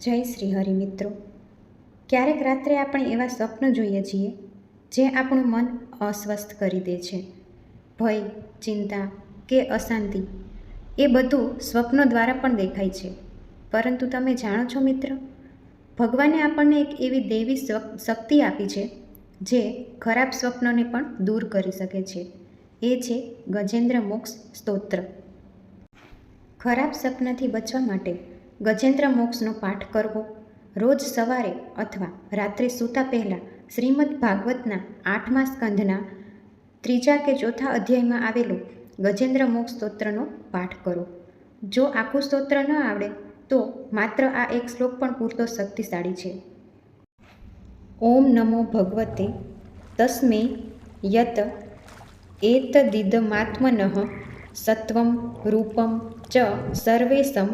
જય શ્રી હરિ મિત્રો. ક્યારેક રાત્રે આપણે એવા સ્વપ્ન જોઈએ છીએ, જે આપણું મન અસ્વસ્થ કરી દે છે. ભય, ચિંતા કે અશાંતિ, એ બધું સ્વપ્નો દ્વારા પણ દેખાય છે. પરંતુ તમે જાણો છો મિત્ર, ભગવાને આપણને એક એવી દેવી શક્તિ આપી છે, જે ખરાબ સ્વપ્નોને પણ દૂર કરી શકે છે. એ છે ગજેન્દ્ર મોક્ષ સ્તોત્ર. ખરાબ સપનાથી બચવા માટે ગજેન્દ્ર મોક્ષનો પાઠ કરવો. રોજ સવારે અથવા રાત્રે સૂતા પહેલાં શ્રીમદ ભાગવતના આઠમા સ્કંધના ત્રીજા કે ચોથા અધ્યાયમાં આવેલો ગજેન્દ્ર મોક્ષ સ્તોત્રનો પાઠ કરો. જો આખું સ્તોત્ર ન આવડે, તો માત્ર આ એક શ્લોક પણ પૂરતો શક્તિશાળી છે. ઓમ નમો ભગવતે તસ્મે યત એતદિદમાત્મન સત્વમ રૂપમ ચ સર્વેશમ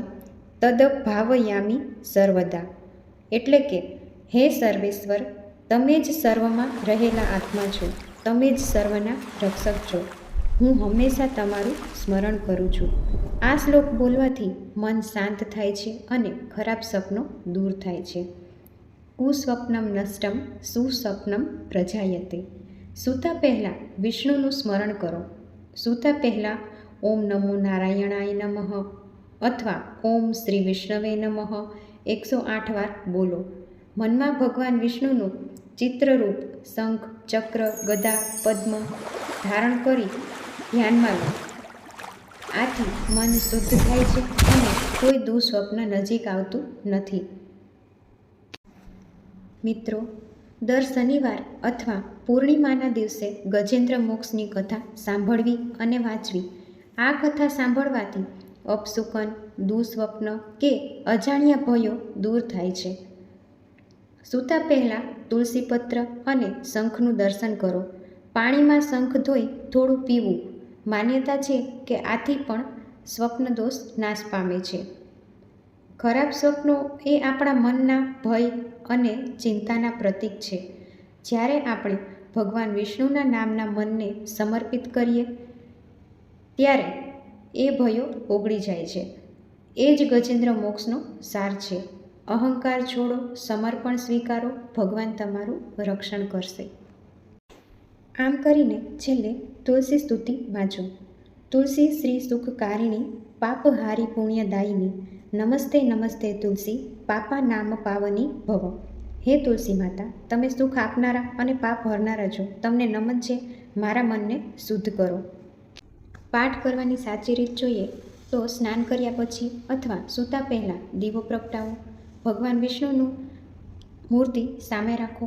તદભાવયામી સર્વદા. એટલે કે, હે સર્વેશ્વર, તમે જ સર્વમાં રહેલા આત્મા છો, તમે જ સર્વના રક્ષક છો. હું હંમેશા તમારું સ્મરણ કરું છું. આ શ્લોક બોલવાથી મન શાંત થાય છે અને ખરાબ સપનો દૂર થાય છે. કુસ્વપ્નમ નષ્ટમ, સુસ્વપ્નમ પ્રજાયતે. સૂતા પહેલાં વિષ્ણુનું સ્મરણ કરો. સૂતા પહેલાં ઓમ નમો નારાયણાય નમઃ. અથવા ઓમ શ્રી વિષ્ણવે નમઃ. એકસો આઠ વાર બોલો. મનમાં ભગવાન વિષ્ણુનું ચિત્રરૂપ શંખ, ચક્ર, ગદા, પદ્મ ધારણ કરી ધ્યાનમાં લો. આથી મન શુદ્ધ થાય છે અને કોઈ દુઃસ્વપ્ન નજીક આવતું નથી. મિત્રો, દર શનિવાર અથવા પૂર્ણિમાના દિવસે ગજેન્દ્ર મોક્ષની કથા સાંભળવી અને વાંચવી. આ કથા સાંભળવાથી અપશુકન, દુઃસ્વપ્ન કે અજાણ્યા ભયો દૂર થાય છે. સૂતા પહેલાં તુલસીપત્ર અને શંખનું દર્શન કરો. પાણીમાં શંખ ધોઈ થોડું પીવું. માન્યતા છે કે આથી પણ સ્વપ્નદોષ નાશ પામે છે. ખરાબ સ્વપ્નો એ આપણા મનના ભય અને ચિંતાના પ્રતીક છે. જ્યારે આપણે ભગવાન વિષ્ણુના નામના મનને સમર્પિત કરીએ, ત્યારે એ ભયો ઓગળી જાય છે. એ જ ગજેન્દ્ર મોક્ષનો સાર છે. અહંકાર છોડો, સમર્પણ સ્વીકારો, ભગવાન તમારું રક્ષણ કરશે. આમ કરીને છેલ્લે તુલસી સ્તુતિ વાંચો. તુલસી શ્રી સુખકારિણી પાપહારી પુણ્યદાયિની, નમસ્તે નમસ્તે તુલસી, પાપા નામ પાવની ભવ. હે તુલસી માતા, તમે સુખ આપનારા અને પાપ હરનારા છો. તમને નમન છે. મારા મનને શુદ્ધ કરો. પાઠ કરવાની સાચી રીત જોઈએ તો સ્નાન કર્યા પછી અથવા સૂતા પહેલાં દીવો પ્રગટાવો. ભગવાન વિષ્ણુનું મૂર્તિ સામે રાખો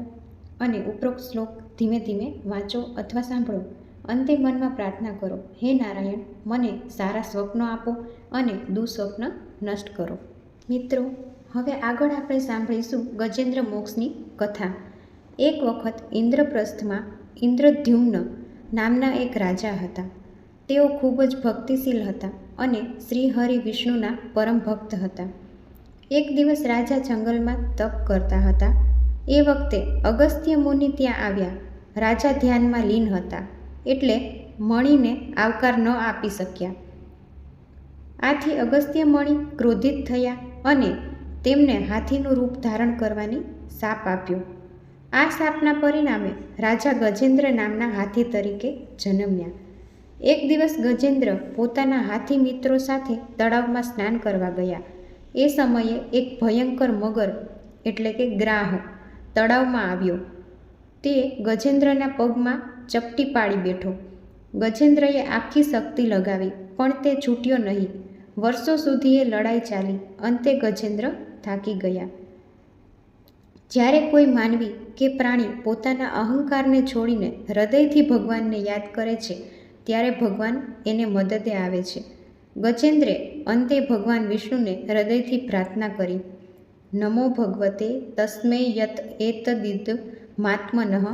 અને ઉપરોક્ત શ્લોક ધીમે ધીમે વાંચો અથવા સાંભળો. અંતે મનમાં પ્રાર્થના કરો, હે નારાયણ, મને સારા સ્વપ્નો આપો અને દુઃસ્વપ્ન નષ્ટ કરો. મિત્રો, હવે આગળ આપણે સાંભળીશું ગજેન્દ્ર મોક્ષની કથા. એક વખત ઇન્દ્રપ્રસ્થમાં ઇન્દ્રદ્યુમ્ન નામના એક રાજા હતા. તેઓ ખૂબ જ ભક્તિશીલ હતા અને શ્રી હરિ વિષ્ણુના પરમ ભક્ત હતા. એક દિવસ રાજા જંગલમાં તપ કરતા હતા. એ વખતે અગસ્ત્ય મુનિ ત્યાં આવ્યા. રાજા ધ્યાનમાં લીન હતા, એટલે મણીને આવકાર ન આપી શક્યા. આથી અગસ્ત્ય મણિ ક્રોધિત થયા અને તેમને હાથીનું રૂપ ધારણ કરવાની શાપ આપ્યો. આ શાપના પરિણામે રાજા ગજેન્દ્ર નામના હાથી તરીકે જન્મ્યા. એક દિવસ ગજેન્દ્ર પોતાના હાથી મિત્રો સાથે તળાવમાં સ્નાન કરવા ગયા. એ સમયે એક ભયંકર મગર, એટલે કે ગ્રાહ, તળાવમાં આવ્યો. તે ગજેન્દ્રના પગમાં ચપટી પાડી બેઠો. ગજેન્દ્રએ આખી શક્તિ લગાવી, પણ તે છૂટ્યો નહીં. વર્ષો સુધી એ લડાઈ ચાલી, અંતે ગજેન્દ્ર થાકી ગયા. જ્યારે કોઈ માનવી કે પ્રાણી પોતાના અહંકારને છોડીને હૃદયથી ભગવાનને યાદ કરે છે ત્યારે ભગવાન એને મદદે આવે છે. ગજેન્દ્રે અંતે ભગવાન વિષ્ણુને હૃદયથી પ્રાર્થના કરી, નમો ભગવતે તસ્મે યત એતદિદ માત્મનઃ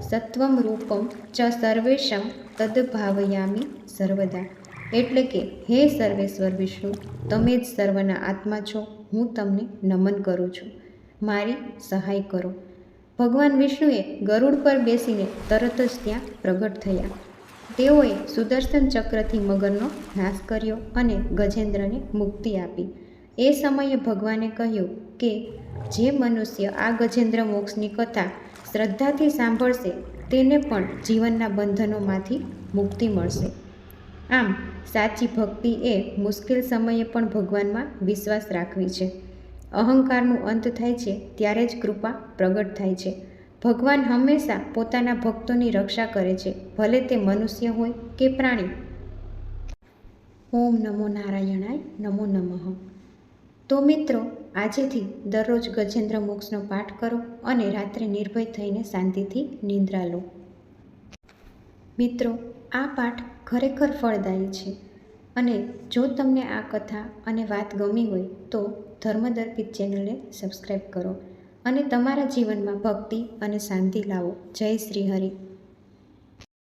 સત્વમ રૂપમ ચ સર્વેશમ તદભાવયામી સર્વદા. એટલે કે, હે સર્વેશ્વર વિષ્ણુ, તમે જ સર્વના આત્મા છો, હું તમને નમન કરું છું. મારી સહાય કરો. ભગવાન વિષ્ણુએ ગરુડ પર બેસીને તરત જ ત્યાં પ્રગટ થયા. તેઓએ સુદર્શન ચક્રથી મગરનો નાશ કર્યો અને ગજેન્દ્રને મુક્તિ આપી. એ સમયે ભગવાને કહ્યું કે, જે મનુષ્ય આ ગજેન્દ્ર મોક્ષની કથા શ્રદ્ધાથી સાંભળશે, તેને પણ જીવનના બંધનોમાંથી મુક્તિ મળશે. આમ, સાચી ભક્તિ એ મુશ્કેલ સમયે પણ ભગવાનમાં વિશ્વાસ રાખવી છે. અહંકારનું અંત થાય છે, ત્યારે જ કૃપા પ્રગટ થાય છે. ભગવાન હંમેશા પોતાના ભક્તોની રક્ષા કરે છે, ભલે તે મનુષ્ય હોય કે પ્રાણી. ઓમ નમો નારાયણાય, નમો નમઃ. તો મિત્રો, આજેથી દરરોજ ગજેન્દ્ર મોક્ષનો પાઠ કરો અને રાત્રે નિર્ભય થઈને શાંતિથી નિંદ્રા લો. મિત્રો, આ પાઠ ખરેખર ફળદાયી છે અને જો તમને આ કથા અને વાત ગમી હોય તો ધર્મદર્પિત ચેનલને સબસ્ક્રાઈબ કરો. અને તમારા જીવનમાં ભક્તિ અને શાંતિ લાવો. જય શ્રી હરિ.